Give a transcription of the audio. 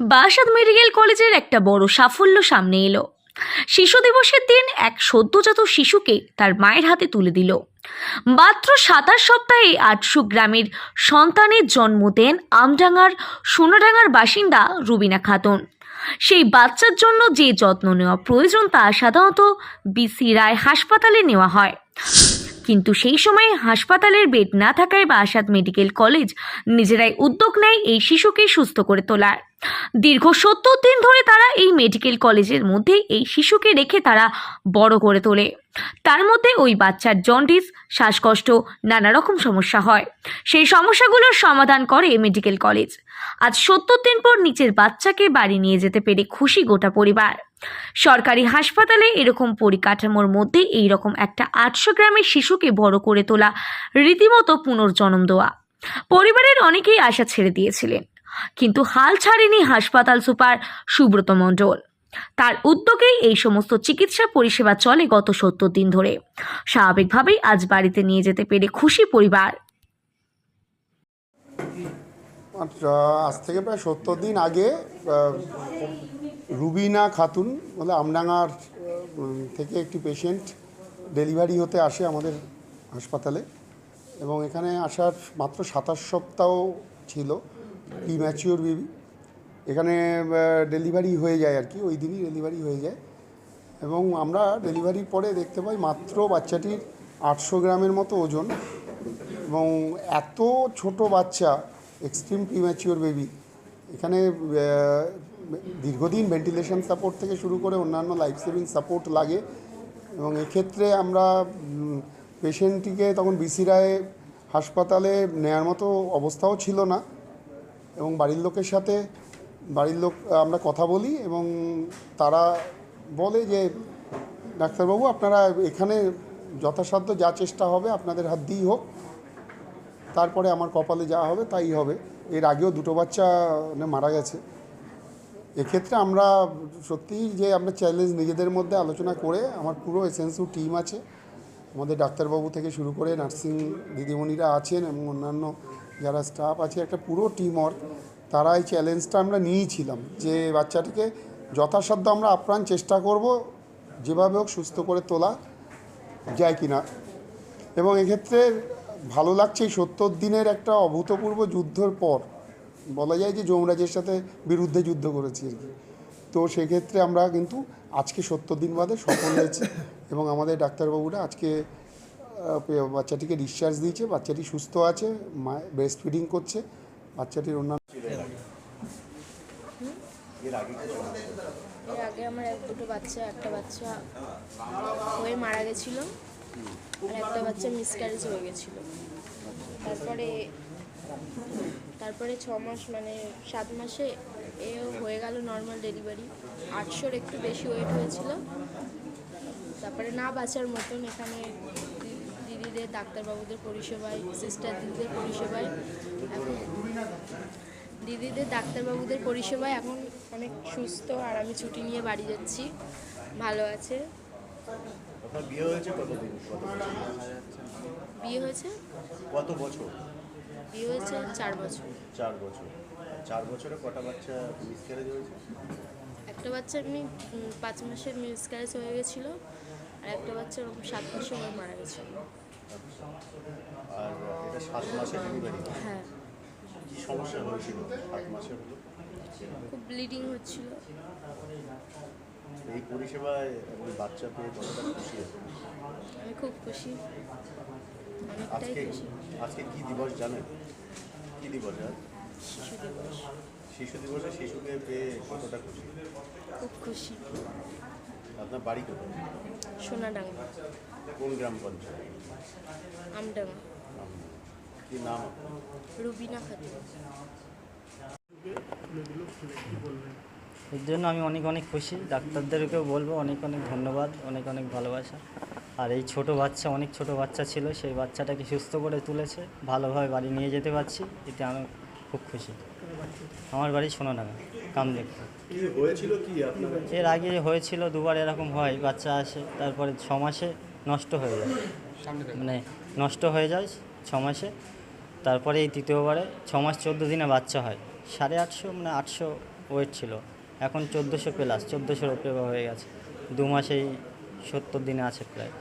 Barasat medical কলেজের একটা বড় সাফল্য সামনে এলো। শিশু দিবসের দিন এক সদ্যজাত শিশুকে তার মায়ের হাতে তুলে দিল। মাত্র সাতাশ সপ্তাহে আটশো গ্রামের সন্তানের জন্ম দেন আমডাঙ্গার সোনাডাঙ্গার বাসিন্দা রুবিনা খাতুন। সেই বাচ্চার জন্য যে যত্ন নেওয়া প্রয়োজন তা সাধারণত বিসি রায় হাসপাতালে নেওয়া হয়। কিন্তু সেই সময় হাসপাতালের বেড না থাকায় বারাসাত মেডিকেল কলেজ নিজেরাই উদ্যোগ নেয় এই শিশুকে সুস্থ করে তোলার। দীর্ঘ সত্তর দিন ধরে তারা এই মেডিকেল কলেজের মধ্যে এই শিশুকে রেখে তারা বড় করে তোলে। তার মধ্যে ওই বাচ্চার জন্ডিস শ্বাসকষ্ট, নানা রকম সমস্যা হয়। সেই সমস্যাগুলোর সমাধান করে মেডিকেল কলেজ আজ সত্তর দিন পর নিচের বাচ্চাকে বাড়ি নিয়ে যেতে পেরে খুশি গোটা পরিবার। সরকারি হাসপাতালে এরকম পরিকাঠামোর মধ্যে এই রকম একটা আটশো গ্রামের শিশুকে বড় করে তোলা রীতিমতো পুনর্জন্ম দেওয়া। পরিবারের অনেকেই আশা ছেড়ে দিয়েছিলেন। কিন্তু হাল ছাড়েনি হাসপাতাল সুপার সুব্রত মণ্ডল। তার উদ্যোগেই এই সমস্ত চিকিৎসা পরিষেবা চলে গত সত্তর দিন ধরে। স্বাভাবিকভাবেই আজ বাড়িতে নিয়ে যেতে পেরে খুশি পরিবার। আচ্ছা, আজ থেকে প্রায় সত্তর দিন আগে রুবিনা খাতুন বলে আমডাঙ্গার থেকে একটি পেশেন্ট ডেলিভারি হতে আসে আমাদের হাসপাতালে। এবং এখানে আসার মাত্র সাতাশ সপ্তাহ ছিল। প্রিম্যাচিওর বেবি এখানে ডেলিভারি হয়ে যায় আর কি, ওই দিনই ডেলিভারি হয়ে যায়। এবং আমরা ডেলিভারির পরে দেখতে পাই মাত্র বাচ্চাটির আটশো গ্রামের মতো ওজন। এবং এত ছোট বাচ্চা এক্সট্রিম প্রিম্যাচিওর বেবি এখানে দীর্ঘদিন ভেন্টিলেশন সাপোর্ট থেকে শুরু করে অন্যান্য লাইফ সেভিং সাপোর্ট লাগে। এবং এক্ষেত্রে আমরা পেশেন্টটিকে তখন বিসি রায় হাসপাতালে নেয়ার মতো অবস্থাও ছিল না। এবং বাড়ির লোকের সাথে, বাড়ির লোক, আমরা কথা বলি এবং তারা বলে যে, ডাক্তারবাবু, আপনারা এখানে যথাসাধ্য যা চেষ্টা হবে আপনাদের হাত দিয়েই হোক। তারপরে আমার কপালে যা হবে তাই হবে। এর আগেও দুটো বাচ্চা মানে মারা গেছে। এক্ষেত্রে আমরা সত্যিই যে আমরা চ্যালেঞ্জ নিজেদের মধ্যে আলোচনা করে আমার পুরো এসেন্সিভ টিম আছে। আমাদের ডাক্তারবাবু থেকে শুরু করে নার্সিং দিদিমণিরা আছেন এবং অন্যান্য যারা স্টাফ আছে, একটা পুরো টিম ওয়ার্ক তারা এই চ্যালেঞ্জটা আমরা নিয়েছিলাম যে বাচ্চাটিকে যথাসাধ্য আমরা আপ্রাণ চেষ্টা করব, যেভাবে হোক সুস্থ করে তোলা যায় কি না এবং এক্ষেত্রে ভালো লাগছে এই সত্তর দিনের একটা অভূতপূর্ব যুদ্ধের পর, বলা যায় যে যমরাজের সাথে বিরুদ্ধে যুদ্ধ করেছি আর কি। তো সেক্ষেত্রে আমরা কিন্তু আজকে সত্তর দিন বাদে সফল হয়েছি এবং আমাদের ডাক্তারবাবুরা আজকে বাচ্চাটিকে ডিসচার্জ দিয়েছে বাচ্চাটি সুস্থ আছে মা ব্রেস্ট ফিডিং করছে বাচ্চাটির অন্যান্য এর আগে আমার এক দুটো বাচ্চা একটা বাচ্চা হয়ে মারা গেছিল আর একটা বাচ্চা মিসক্যারেজ হয়ে গেছিল। তারপরে তারপরে ছ মাস মানে সাত মাসে এও হয়ে গেল নর্মাল ডেলিভারি আটশোর একটু বেশি ওয়েট হয়েছিল। তারপরে না বাঁচার মতন এখানে ডাক্তারবাবুদের পরিষেবায় সিস্টার দিদিদের পরিষেবায় এখন দিদিদের ডাক্তারবাবুদের পরিষেবায় এখন অনেক সুস্থ আর আমি ছুটি নিয়ে বাড়ি যাচ্ছি। ভালো আছে। বিয়ে হয়েছে? বিয়ে হয়েছে? কত বছর? বিয়ে হয়েছে চার বছর। চার বছর। চার বছরে কটা বাচ্চা মিসক্যারেজ হয়েছে? একটা বাচ্চা এমনি পাঁচ মাসের মিসক্যারেজ হয়ে গেছিল আর একটা বাচ্চা ওরকম সাত মাসে মারা গেছিল। আর এটা সাত মাসের ডেলিভারি হ্যাঁ। কী সমস্যা হয়েছিল? সাত মাসে হলো? খুব ব্লিডিং হচ্ছিল। এই পরিষেবায় আপনি বাচ্চা পেয়ে কতটা খুশি আমি খুব খুশি। অনেকটাই আজকে খুশি। আজকে কী দিবস জানেন? কী দিবস আজ শিশু দিবস। শিশু দিবসে শিশুকে পেয়ে কতটা খুশি? খুব খুশি। আপনার বাড়ি কোথায়? সোনাডাঙ্গা। কোন গ্রাম পঞ্চায়েত? আমডাঙ্গা। কী নাম রুবিনা খাতুন। এর জন্য আমি অনেক অনেক খুশি। ডাক্তারদেরকেও বলব অনেক অনেক ধন্যবাদ অনেক অনেক ভালোবাসা। আর এই ছোট বাচ্চা অনেক ছোট বাচ্চা ছিল সেই বাচ্চাটাকে সুস্থ করে তুলেছে ভালোভাবে বাড়ি নিয়ে যেতে পারছি এতে আমি খুব খুশি। আমার বাড়ি সোনাডাঙ্গা। কামদেখ কি হয়েছিল কি এর আগে হয়েছিল দুবার এরকম হয় বাচ্চা আসে তারপরে ছ মাসে নষ্ট হয়ে যায়। মানে নষ্ট হয়ে যায় ছ মাসে তারপরে এই তৃতীয়বারে ছ মাস চোদ্দ দিনে বাচ্চা হয়। সাড়ে আটশো মানে আটশো ওয়েট ছিল। এখন চোদ্দোশো প্লাস চোদ্দোশোর উপরে হয়ে গেছে। দু মাসেই সত্তর দিনে আছে প্রায়।